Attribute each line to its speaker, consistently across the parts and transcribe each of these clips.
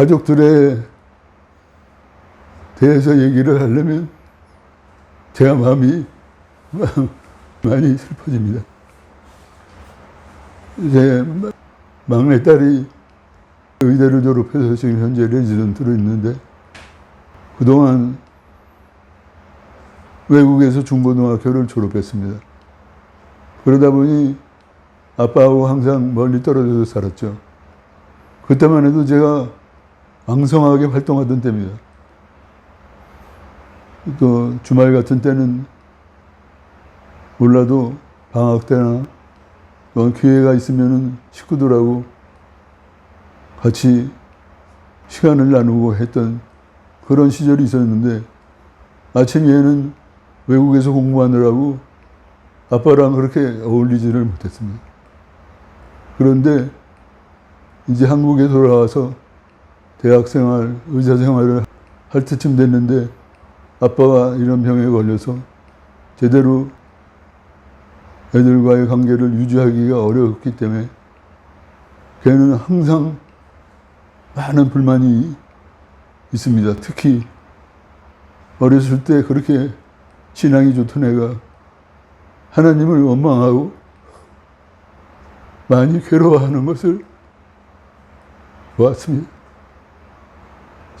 Speaker 1: 가족들에 대해서 얘기를 하려면 제가 마음이 많이 슬퍼집니다. 제 막내딸이 의대를 졸업해서 지금 현재 레지던트로 있는데 그동안 외국에서 중고등학교를 졸업했습니다. 그러다 보니 아빠하고 항상 멀리 떨어져서 살았죠. 그때만 해도 제가 왕성하게 활동하던 때입니다. 또 주말 같은 때는 몰라도 방학 때나 또 기회가 있으면은 식구들하고 같이 시간을 나누고 했던 그런 시절이 있었는데 마침 얘는 외국에서 공부하느라고 아빠랑 그렇게 어울리지를 못했습니다. 그런데 이제 한국에 돌아와서 대학 생활, 의사 생활을 할 때쯤 됐는데 아빠가 이런 병에 걸려서 제대로 애들과의 관계를 유지하기가 어려웠기 때문에 걔는 항상 많은 불만이 있습니다. 특히 어렸을 때 그렇게 신앙이 좋던 애가 하나님을 원망하고 많이 괴로워하는 것을 보았습니다.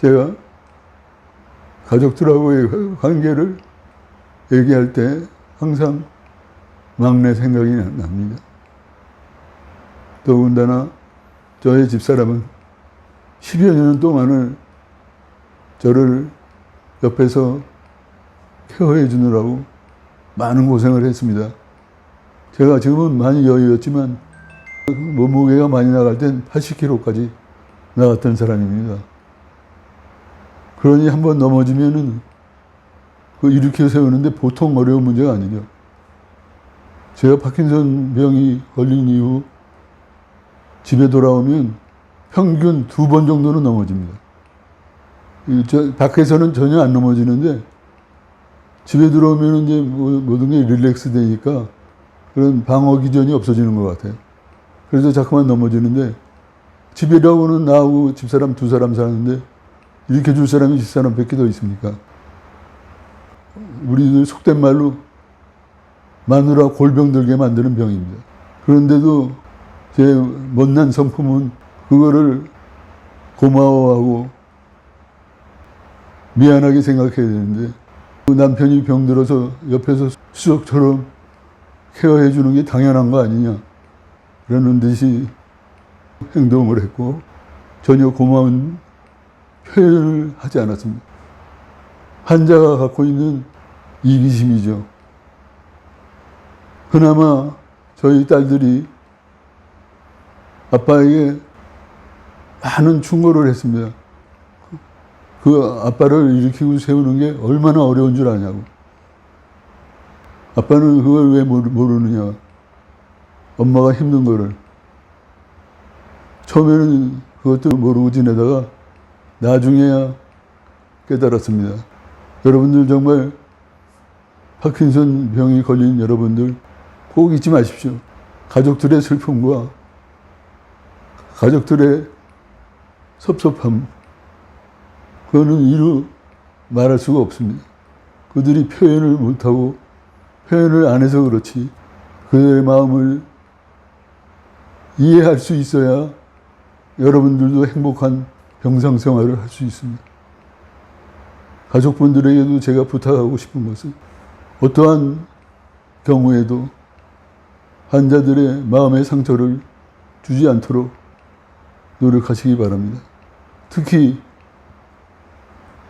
Speaker 1: 제가 가족들하고의 관계를 얘기할 때 항상 막내 생각이 납니다. 더군다나 저의 집사람은 10여 년 동안을 저를 옆에서 케어해 주느라고 많은 고생을 했습니다. 제가 지금은 많이 여유였지만 몸무게가 많이 나갈 땐 80kg까지 나갔던 사람입니다. 그러니 한번 넘어지면은 그 일으켜 세우는데 보통 어려운 문제가 아니죠. 제가 파킨슨 병이 걸린 이후 집에 돌아오면 평균 두 번 정도는 넘어집니다. 밖에서는 전혀 안 넘어지는데 집에 들어오면 이제 뭐- 모든 게 릴렉스 되니까 그런 방어 기전이 없어지는 것 같아요. 그래서 자꾸만 넘어지는데 집이라고는 나하고 집사람 두 사람 사는데 이렇게 줄 사람이 집사람 몇개더 있습니까? 우리들 속된 말로 마누라 골병 들게 만드는 병입니다. 그런데도 제 못난 성품은 그거를 고마워하고 미안하게 생각해야 되는데 그 남편이 병들어서 옆에서 수족처럼 케어해 주는 게 당연한 거 아니냐 그러는 듯이 행동을 했고 전혀 고마운 표현을 하지 않았습니다. 환자가 갖고 있는 이기심이죠. 그나마 저희 딸들이 아빠에게 많은 충고를 했습니다. 그 아빠를 일으키고 세우는 게 얼마나 어려운 줄 아냐고. 아빠는 그걸 왜 모르- 모르느냐. 엄마가 힘든 거를. 처음에는 그것도 모르고 지내다가 나중에야 깨달았습니다. 여러분들 정말 파킨슨 병이 걸린 여러분들 꼭 잊지 마십시오. 가족들의 슬픔과 가족들의 섭섭함, 그거는 이루 말할 수가 없습니다. 그들이 표현을 못하고 표현을 안 해서 그렇지 그들의 마음을 이해할 수 있어야 여러분들도 행복한 병상 생활을 할 수 있습니다. 가족분들에게도 제가 부탁하고 싶은 것은 어떠한 경우에도 환자들의 마음의 상처를 주지 않도록 노력하시기 바랍니다. 특히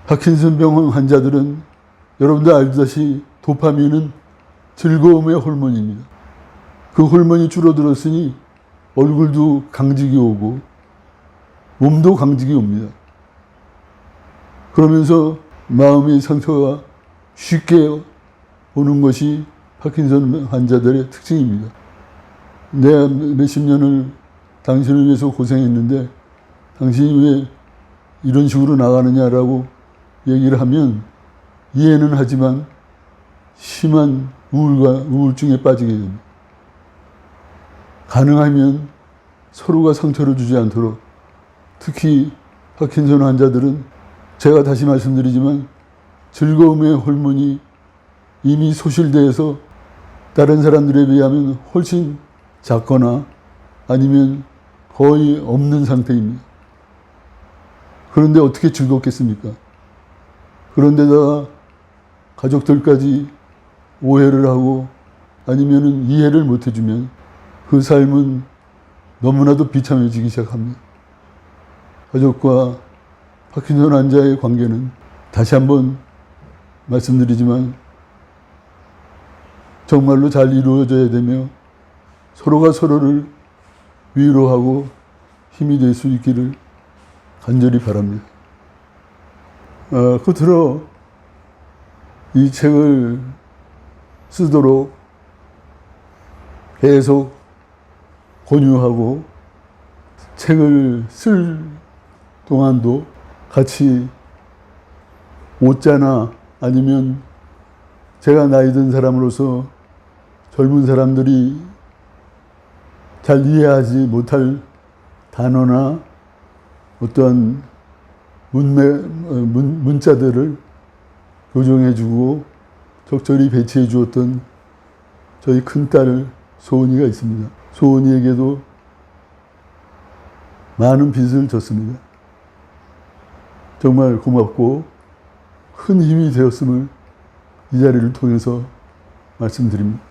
Speaker 1: 파킨슨병 환자들은 여러분들 알다시피 도파민은 즐거움의 호르몬입니다. 그 호르몬이 줄어들었으니 얼굴도 강직이 오고 몸도 강직이 옵니다. 그러면서 마음의 상처가 쉽게 오는 것이 파킨슨 환자들의 특징입니다. 내가 몇십 년을 당신을 위해서 고생했는데 당신이 왜 이런 식으로 나가느냐라고 얘기를 하면 이해는 하지만 심한 우울과 우울증에 빠지게 됩니다. 가능하면 서로가 상처를 주지 않도록 특히 파킨슨 환자들은 제가 다시 말씀드리지만 즐거움의 호르몬이 이미 소실돼서 다른 사람들에 비하면 훨씬 작거나 아니면 거의 없는 상태입니다. 그런데 어떻게 즐겁겠습니까? 그런데다가 가족들까지 오해를 하고 아니면은 이해를 못 해주면 그 삶은 너무나도 비참해지기 시작합니다. 가족과 파킨슨 환자의 관계는 다시 한번 말씀드리지만 정말로 잘 이루어져야 되며 서로가 서로를 위로하고 힘이 될 수 있기를 간절히 바랍니다. 어, 끝으로 이 책을 쓰도록 계속 권유하고 책을 쓸 동안도 같이 옷자나 아니면 제가 나이 든 사람으로서 젊은 사람들이 잘 이해하지 못할 단어나 어떠한 문매, 어, 문, 문자들을 교정해주고 적절히 배치해 주었던 저희 큰딸 소은이가 있습니다. 소은이에게도 많은 빚을 졌습니다. 정말 고맙고 큰 힘이 되었음을 이 자리를 통해서 말씀드립니다.